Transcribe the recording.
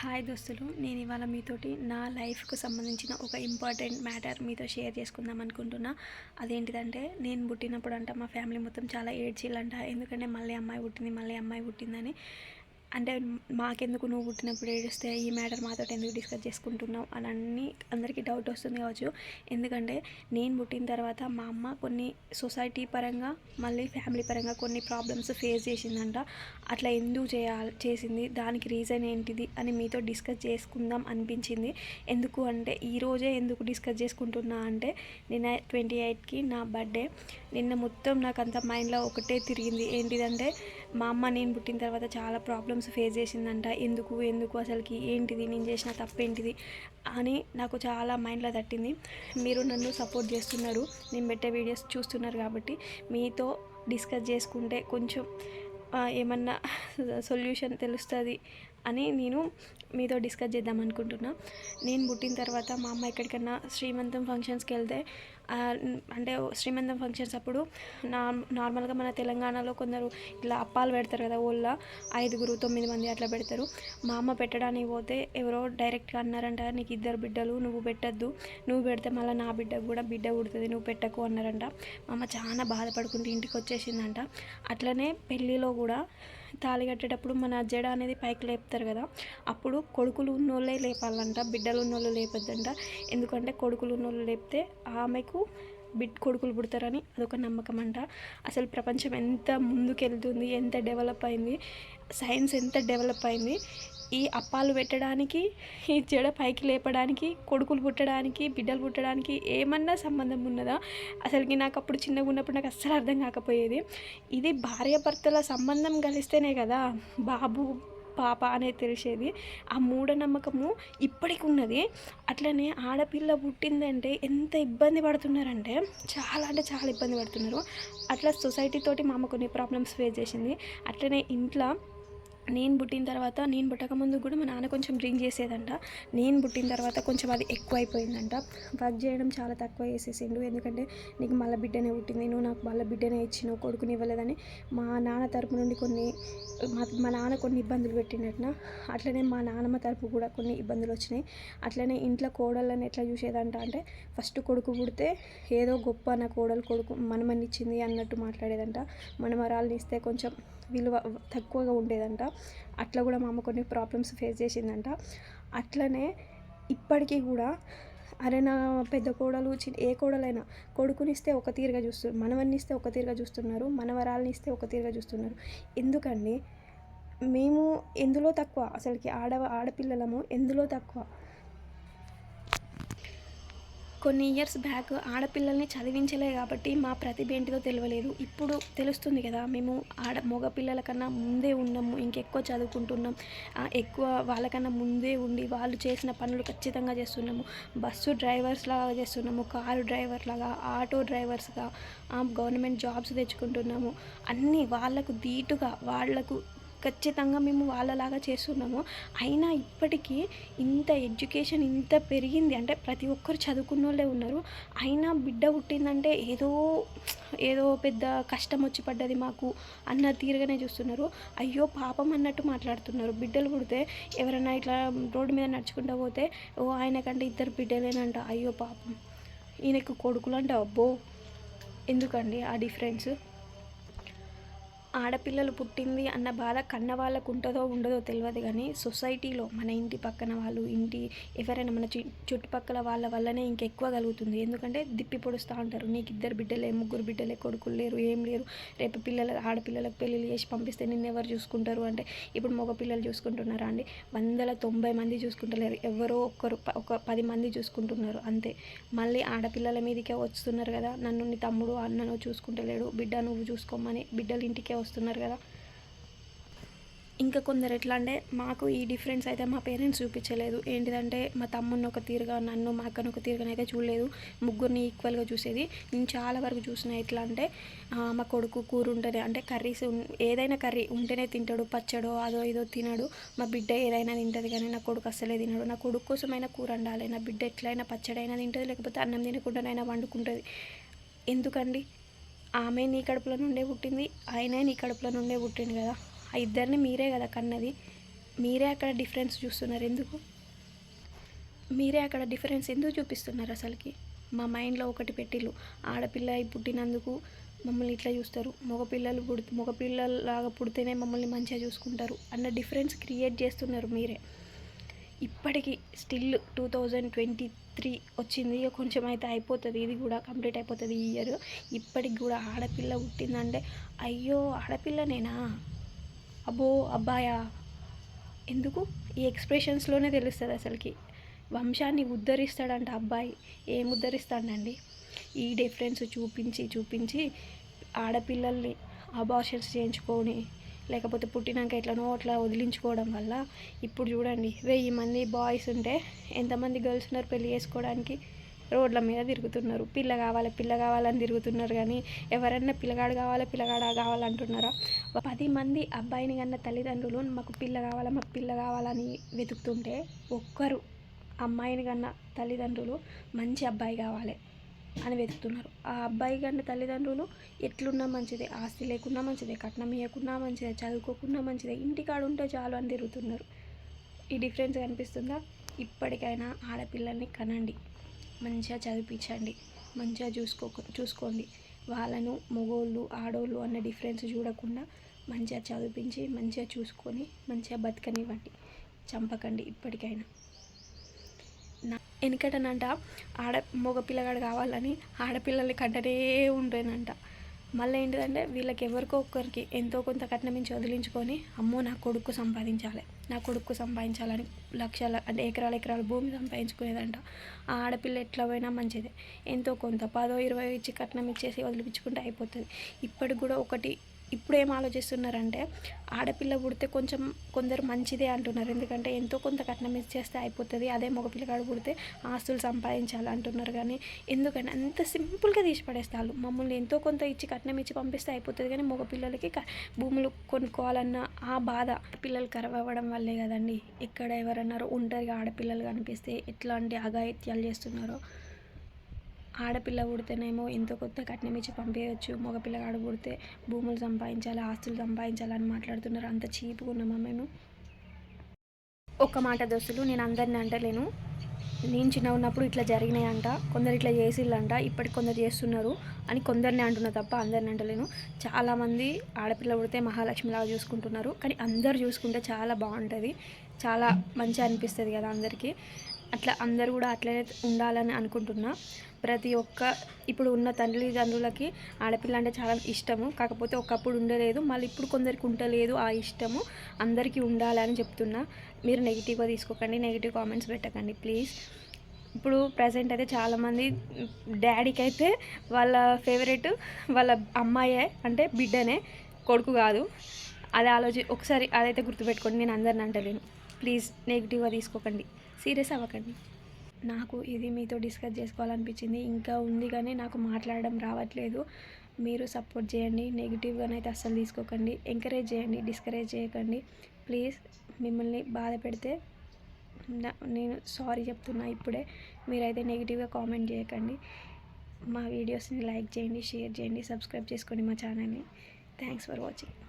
Hi దోస్తులు నేను ఇవాళ మీతోటి నా లైఫ్కు సంబంధించిన ఒక ఇంపార్టెంట్ మ్యాటర్ మీతో షేర్ చేసుకుందాం అనుకుంటున్నా. అదేంటిదంటే నేను పుట్టినప్పుడు అంట మా ఫ్యామిలీ మొత్తం చాలా ఏడ్చిల్లంట ఎందుకంటే మళ్ళీ అమ్మాయి పుట్టింది మళ్ళీ అమ్మాయి పుట్టిందని. అంటే మాకెందుకు నువ్వు పుట్టినప్పుడు ఏడిస్తే ఈ మ్యాటర్ మాతో ఎందుకు డిస్కస్ చేసుకుంటున్నావు? అని అన్ని అందరికీ డౌట్ వస్తుంది కావచ్చు. ఎందుకంటే నేను పుట్టిన తర్వాత మా అమ్మ కొన్ని సొసైటీ పరంగా మళ్ళీ ఫ్యామిలీ పరంగా కొన్ని ప్రాబ్లమ్స్ ఫేస్ చేసిందంట. అట్లా ఎందుకు చేయాలి చేసింది? దానికి రీజన్ ఏంటిది? అని మీతో డిస్కస్ చేసుకుందాం అనిపించింది. ఎందుకు అంటే ఈరోజే ఎందుకు డిస్కస్ చేసుకుంటున్నా అంటే నిన్న ట్వంటీ ఎయిట్కి నా బర్త్డే నిన్న మొత్తం నాకు అంత మైండ్లో ఒకటే తిరిగింది. ఏంటిదంటే మా అమ్మ నేను పుట్టిన తర్వాత చాలా ప్రాబ్లమ్స్ ఫేస్ చేసిందంట. ఎందుకు ఎందుకు అసలుకి ఏంటిది నేను చేసిన తప్పేంటిది అని నాకు చాలా మైండ్లో తట్టింది. మీరు నన్ను సపోర్ట్ చేస్తున్నారు. నేను పెట్టే వీడియోస్ చూస్తున్నారు కాబట్టి మీతో డిస్కస్ చేసుకుంటే కొంచెం ఏమన్నా సొల్యూషన్ తెలుస్తుంది అని నేను మీతో డిస్కస్ చేద్దాం అనుకుంటున్నా. నేను పుట్టిన తర్వాత మా అమ్మ ఎక్కడికన్నా శ్రీమంతం ఫంక్షన్స్కి వెళ్తే అంటే శ్రీమంతం ఫంక్షన్స్ అప్పుడు నా నార్మల్గా మన తెలంగాణలో కొందరు ఇట్లా అప్పాలు పెడతారు కదా ఊళ్ళో ఐదుగురు తొమ్మిది మంది అట్లా పెడతారు. మా అమ్మ పెట్టడానికి పోతే ఎవరో డైరెక్ట్గా అన్నారంట నీకు ఇద్దరు బిడ్డలు నువ్వు పెట్టద్దు నువ్వు పెడితే మళ్ళీ నా బిడ్డకు కూడా బిడ్డ పుడుతుంది నువ్వు పెట్టకు అన్నారంట. మా అమ్మ చాలా బాధపడుకుంటూ ఇంటికి వచ్చేసిందంట. అట్లనే పెళ్ళిలో కూడా తాళి కట్టేటప్పుడు మన జడ అనేది పైకి లేపుతారు కదా అప్పుడు కొడుకులు ఉన్నోళ్ళే లేపాలంట బిడ్డలు ఉన్నోళ్ళు లేపొద్దంట. ఎందుకంటే కొడుకులు ఉన్నోళ్ళు లేపితే ఆమెకు బిడ్ కొడుకులు పుడతారని అదొక నమ్మకం అంట అసలు ప్రపంచం ఎంత ముందుకెళ్తుంది ఎంత డెవలప్ అయింది సైన్స్ ఎంత డెవలప్ అయింది ఈ అప్పాలు పెట్టడానికి ఈ జడ పైకి లేపడానికి కొడుకులు పుట్టడానికి బిడ్డలు పుట్టడానికి ఏమన్నా సంబంధం ఉన్నదా? అసలుకి నాకు అప్పుడు చిన్నగా ఉన్నప్పుడు నాకు అస్సలు అర్థం కాకపోయేది. ఇది భార్యాభర్తల సంబంధం కలిస్తేనే కదా బాబు పాప అనేది తెలిసేది. ఆ మూఢనమ్మకము ఇప్పటికి ఉన్నది అట్లనే ఆడపిల్ల పుట్టిందంటే ఎంత ఇబ్బంది పడుతున్నారంటే చాలా అంటే చాలా ఇబ్బంది పడుతున్నారు. అట్లా సొసైటీ తోటి మా అమ్మ కొన్ని ప్రాబ్లమ్స్ ఫేస్ చేసింది. అట్లనే ఇంట్లో నేను పుట్టిన తర్వాత నేను పుట్టక ముందు కూడా మా నాన్న కొంచెం డ్రింక్ చేసేదంట. నేను పుట్టిన తర్వాత కొంచెం అది ఎక్కువ అయిపోయిందంట వర్క్ చేయడం చాలా తక్కువ చేసేసిండు. ఎందుకంటే నీకు మళ్ళీ బిడ్డనే పుట్టింది. నువ్వు నాకు మళ్ళీ బిడ్డనే ఇచ్చినావు కొడుకుని ఇవ్వలేదని మా నాన్న తరపు నుండి కొన్ని మా మా నాన్న కొన్ని ఇబ్బందులు పెట్టినట్న అట్లనే మా నాన్నమ్మ తరపు కూడా కొన్ని ఇబ్బందులు వచ్చినాయి. అట్లనే ఇంట్లో కోడళ్ళని ఎట్లా చూసేదంట అంటే ఫస్ట్ కొడుకు పుడితే ఏదో గొప్ప నా కోడలు కొడుకు మనమని ఇచ్చింది అన్నట్టు మాట్లాడేదంట. మనమరాల్ని ఇస్తే కొంచెం విలువ తక్కువగా ఉండేదంట. అట్లా కూడా మా అమ్మ కొన్ని ప్రాబ్లమ్స్ ఫేస్ చేసిందంట. అట్లనే ఇప్పటికీ కూడా అరే నా పెద్ద కోడలు చిన్న ఏ కోడలైనా కొడుకునిస్తే ఒక తీరుగా చూస్తున్నారు మనవన్నిస్తే ఒక తీరుగా చూస్తున్నారు మనవరాల్ని ఇస్తే ఒక తీరుగా చూస్తున్నారు. ఎందుకండి? మేము ఎందులో తక్కువ? అసలుకి ఆడ ఆడపిల్లలము ఎందులో తక్కువ? కొన్ని ఇయర్స్ బ్యాక్ ఆడపిల్లల్ని చదివించలే కాబట్టి మా ప్రతిభ ఏంటిదో తెలియలేదు ఇప్పుడు తెలుస్తుంది కదా మేము ఆడ మగపిల్లల కన్నా ముందే ఉన్నాము ఇంకెక్కువ చదువుకుంటున్నాం. ఎక్కువ వాళ్ళకన్నా ముందే ఉండి వాళ్ళు చేసిన పనులు ఖచ్చితంగా చేస్తున్నాము. బస్సు డ్రైవర్స్ లాగా చేస్తున్నాము కారు డ్రైవర్ లాగా ఆటో డ్రైవర్స్గా గవర్నమెంట్ జాబ్స్ తెచ్చుకుంటున్నాము. అన్నీ వాళ్ళకు ధీటుగా వాళ్ళకు ఖచ్చితంగా మేము వాళ్ళలాగా చేస్తున్నాము. అయినా ఇప్పటికీ ఇంత ఎడ్యుకేషన్ ఇంత పెరిగింది. అంటే ప్రతి ఒక్కరు చదువుకున్న వాళ్ళే ఉన్నారు. అయినా బిడ్డ పుట్టిందంటే ఏదో ఏదో పెద్ద కష్టం వచ్చి పడ్డది మాకు అన్న తీరుగానే చూస్తున్నారు. అయ్యో పాపం అన్నట్టు మాట్లాడుతున్నారు. బిడ్డలు పుడితే ఎవరైనా ఇట్లా రోడ్డు మీద నడుచుకుంటూ పోతే ఓ ఆయనకంటే ఇద్దరు బిడ్డలేనంట. అయ్యో పాపం. ఈయనకు కొడుకులు అంటే అబ్బో ఎందుకండి ఆ డిఫరెన్స్? ఆడపిల్లలు పుట్టింది అన్న బాధ కన్న వాళ్ళకు ఉంటుందో ఉండదో తెలియదు కానీ సొసైటీలో మన ఇంటి పక్కన వాళ్ళు ఇంటి ఎవరైనా మన చుట్టుపక్కల వాళ్ళ వల్లనే ఇంకెక్కువ కలుగుతుంది. ఎందుకంటే దిప్పి పొడుస్తూ ఉంటారు. నీకు ఇద్దరు బిడ్డలే ముగ్గురు బిడ్డలే కొడుకులు లేరు ఏం లేరు. రేపు పిల్లల ఆడపిల్లలకు పెళ్ళిళ్ళు చేసి పంపిస్తే నిన్న ఎవరు చూసుకుంటారు అంటే ఇప్పుడు మగ పిల్లలు చూసుకుంటున్నారా అండి? వందల తొంభై మంది చూసుకుంటలేరు. ఎవరో ఒక్కరు ప- ఒక పది మంది చూసుకుంటున్నారు. అంతే. మళ్ళీ ఆడపిల్లల మీదకే వస్తున్నారు కదా. నన్ను నీ తమ్ముడు అన్నను చూసుకుంటలేడు. బిడ్డ నువ్వు చూసుకోమని బిడ్డలు ఇంటికే వస్తున్నారు కదా. ఇంకా కొందరు ఎట్లా అంటే మాకు ఈ డిఫరెన్స్ అయితే మా పేరెంట్స్ చూపించలేదు. ఏంటిదంటే మా తమ్ముని ఒక తీరుగా నన్ను మా అక్కను ఒక తీరుగా అయితే చూడలేదు. ముగ్గురిని ఈక్వల్గా చూసేది. నేను చాలా వరకు చూసిన ఎట్లా అంటే మా కొడుకు కూర ఉంటేనే అంటే కర్రీస్ ఏదైనా కర్రీ ఉంటేనే తింటాడు. పచ్చడో అదో ఏదో తినడు. మా బిడ్డ ఏదైనా తింటుంది కానీ నా కొడుకు అస్సలే తినడు. నా కొడుకు కోసమైనా కూర వండాలి. నా బిడ్డ ఎట్లయినా పచ్చడైనా తింటుంది. లేకపోతే అన్నం తినకుండానైనా వండుకుంటుంది. ఎందుకండి? ఆమె నీ కడుపులో నుండే పుట్టింది ఆయనే నీ కడుపులో నుండే పుట్టింది కదా. ఆ ఇద్దరిని మీరే కదా కన్నది. మీరే అక్కడ డిఫరెన్స్ చూస్తున్నారు ఎందుకు? మీరే అక్కడ డిఫరెన్స్ ఎందుకు చూపిస్తున్నారు అసలుకి? మా మైండ్లో ఒకటి పెట్టిల్లు ఆడపిల్ల అయి పుట్టినందుకు మమ్మల్ని ఇట్లా చూస్తారు. మగపిల్లలు పుడి మగపిల్లలాగా పుడితేనే మమ్మల్ని మంచిగా చూసుకుంటారు అన్న డిఫరెన్స్ క్రియేట్ చేస్తున్నారు మీరే. ఇప్పటికీ still two thousand twenty three వచ్చింది. కొంచెం అయితే అయిపోతుంది. ఇది కూడా కంప్లీట్ అయిపోతుంది ఈ ఇయర్. ఇప్పటికి కూడా ఆడపిల్ల పుట్టిందంటే అయ్యో ఆడపిల్లనేనా? అబ్బో అబ్బాయా? ఎందుకు? ఈ ఎక్స్ప్రెషన్స్లోనే తెలుస్తుంది అసలుకి. వంశాన్ని ఉద్ధరిస్తాడంట అబ్బాయి. ఏం ఉద్ధరిస్తాడండి? ఈ డిఫరెన్స్ చూపించి చూపించి ఆడపిల్లల్ని అబార్షన్స్ చేయించుకొని లేకపోతే పుట్టినాక ఎట్లనో అట్లా వదిలించుకోవడం వల్ల ఇప్పుడు చూడండి వెయ్యి మంది బాయ్స్ ఉంటే ఎంతమంది గర్ల్స్ ఉన్నారు పెళ్ళి చేసుకోవడానికి? రోడ్ల మీద తిరుగుతున్నారు. పిల్ల కావాలి పిల్ల కావాలని తిరుగుతున్నారు కానీ ఎవరన్నా పిల్లగాడు కావాలి పిల్లగాడు కావాలంటున్నారా? పది మంది అబ్బాయిని కన్నా తల్లిదండ్రులు మాకు పిల్ల కావాలా మాకు పిల్ల కావాలని వెతుకుతుంటే ఒక్కరు అమ్మాయిని కన్నా తల్లిదండ్రులు మంచి అబ్బాయి కావాలి. అని వెతుకుతున్నారు. ఆ అబ్బాయి కంటే తల్లిదండ్రులు ఎట్లున్నా మంచిదే ఆస్తి లేకున్నా మంచిదే కట్నం ఇవ్వకున్నా మంచిదే చదువుకోకున్నా మంచిదే ఇంటికాడ ఉంటే చాలు అని తిరుగుతున్నారు. ఈ డిఫరెన్స్ కనిపిస్తుందా? ఇప్పటికైనా ఆడపిల్లల్ని కనండి. మంచిగా చదివించండి. మంచిగా చూసుకో చూసుకోండి. వాళ్ళను మగోళ్ళు ఆడోళ్ళు అన్న డిఫరెన్స్ చూడకుండా మంచిగా చదివించి మంచిగా చూసుకొని మంచిగా బతకనివ్వండి. చంపకండి ఇప్పటికైనా. వెనకటనంట ఆడ మగ పిల్లగాడు కావాలని ఆడపిల్లల్ని కంటనే ఉండేనంట మళ్ళీ ఏంటిదంటే వీళ్ళకి ఎవరికో ఒక్కరికి ఎంతో కొంత కట్నం నుంచి వదిలించుకొని అమ్మో నా కొడుకు సంపాదించాలి. నా కొడుకు సంపాదించాలని లక్షల అంటే ఎకరాల ఎకరాల భూమి సంపాదించుకునేదంట. ఆ ఆడపిల్ల ఎట్లా పోయినా మంచిదే. ఎంతో కొంత పదో ఇరవై ఇచ్చి కట్నం ఇచ్చేసి వదిలిపించుకుంటే అయిపోతుంది. ఇప్పటికి కూడా ఒకటి ఇప్పుడు ఏం ఆలోచిస్తున్నారంటే ఆడపిల్ల పుడితే కొంచెం కొందరు మంచిదే అంటున్నారు. ఎందుకంటే ఎంతో కొంత కట్నం ఇచ్చేస్తే అయిపోతుంది. అదే మగపిల్లగాడు పుడితే ఆస్తులు సంపాదించాలి అంటున్నారు కానీ ఎందుకంటే అంత సింపుల్గా తీసి పడేస్తారు. మమ్మల్ని ఎంతో కొంత ఇచ్చి కట్నం ఇచ్చి పంపిస్తే అయిపోతుంది కానీ మగపిల్లలకి భూములు కొనుక్కోవాలన్న ఆ బాధ పిల్లలు కరవ్ అవ్వడం వల్లే కదండి. ఎక్కడ ఎవరన్నారో ఒంటరిగా ఆడపిల్లలు కనిపిస్తే ఎట్లాంటి అఘాయిత్యాలు చేస్తున్నారో ఆడపిల్ల పుడితేనేమో ఎంతో కొత్త కట్నం ఇచ్చి పంపేయచ్చు. మగపిల్లగాడు పుడితే భూములు సంపాదించాలి ఆస్తులు సంపాదించాలని మాట్లాడుతున్నారు. అంత చీపుగా ఉన్నామా మేము. ఒక్క మాట దోస్తులు నేను అందరిని అంటలేను. నేను చిన్న ఉన్నప్పుడు ఇట్లా జరిగినాయంట కొందరు ఇట్లా చేసిళ్ళంట ఇప్పటికి కొందరు చేస్తున్నారు అని కొందరిని అంటున్నా తప్ప అందరిని అంటలేను. చాలామంది ఆడపిల్ల పుడితే మహాలక్ష్మిలాగా చూసుకుంటున్నారు కానీ అందరు చూసుకుంటే చాలా బాగుంటుంది. చాలా మంచిగా అనిపిస్తుంది కదా అందరికీ. అట్లా అందరు కూడా అట్లనే ఉండాలని అనుకుంటున్నా. ప్రతి ఒక్క ఇప్పుడు ఉన్న తల్లిదండ్రులకి ఆడపిల్ల అంటే చాలా ఇష్టము. కాకపోతే ఒకప్పుడు ఉండలేదు మళ్ళీ ఇప్పుడు కొందరికి ఉండలేదు ఆ ఇష్టము. అందరికీ ఉండాలని చెప్తున్నా. మీరు నెగిటివ్గా తీసుకోకండి నెగిటివ్ కామెంట్స్ పెట్టకండి ప్లీజ్. ఇప్పుడు ప్రజెంట్ అయితే చాలామంది డాడీకి అయితే వాళ్ళ ఫేవరెట్ వాళ్ళ అమ్మాయే అంటే బిడ్డనే కొడుకు కాదు. అది ఆలోచి ఒకసారి అదైతే గుర్తుపెట్టుకోండి నేను అందరిని అంటలేను. ప్లీజ్ నెగిటివ్గా తీసుకోకండి. సీరియస్ అవ్వకండి. నాకు ఇది మీతో డిస్కస్ చేసుకోవాలనిపించింది. ఇంకా ఉంది కానీ నాకు మాట్లాడడం రావట్లేదు. మీరు సపోర్ట్ చేయండి. నెగిటివ్గానైతే అస్సలు తీసుకోకండి. ఎంకరేజ్ చేయండి. డిస్కరేజ్ చేయకండి. ప్లీజ్ మిమ్మల్ని బాధ పెడితే నేను సారీ చెప్తున్నా ఇప్పుడే. మీరైతే నెగిటివ్గా కామెంట్ చేయకండి. మా వీడియోస్ని లైక్ చేయండి షేర్ చేయండి సబ్స్క్రైబ్ చేసుకోండి మా ఛానల్ని. Thanks for watching.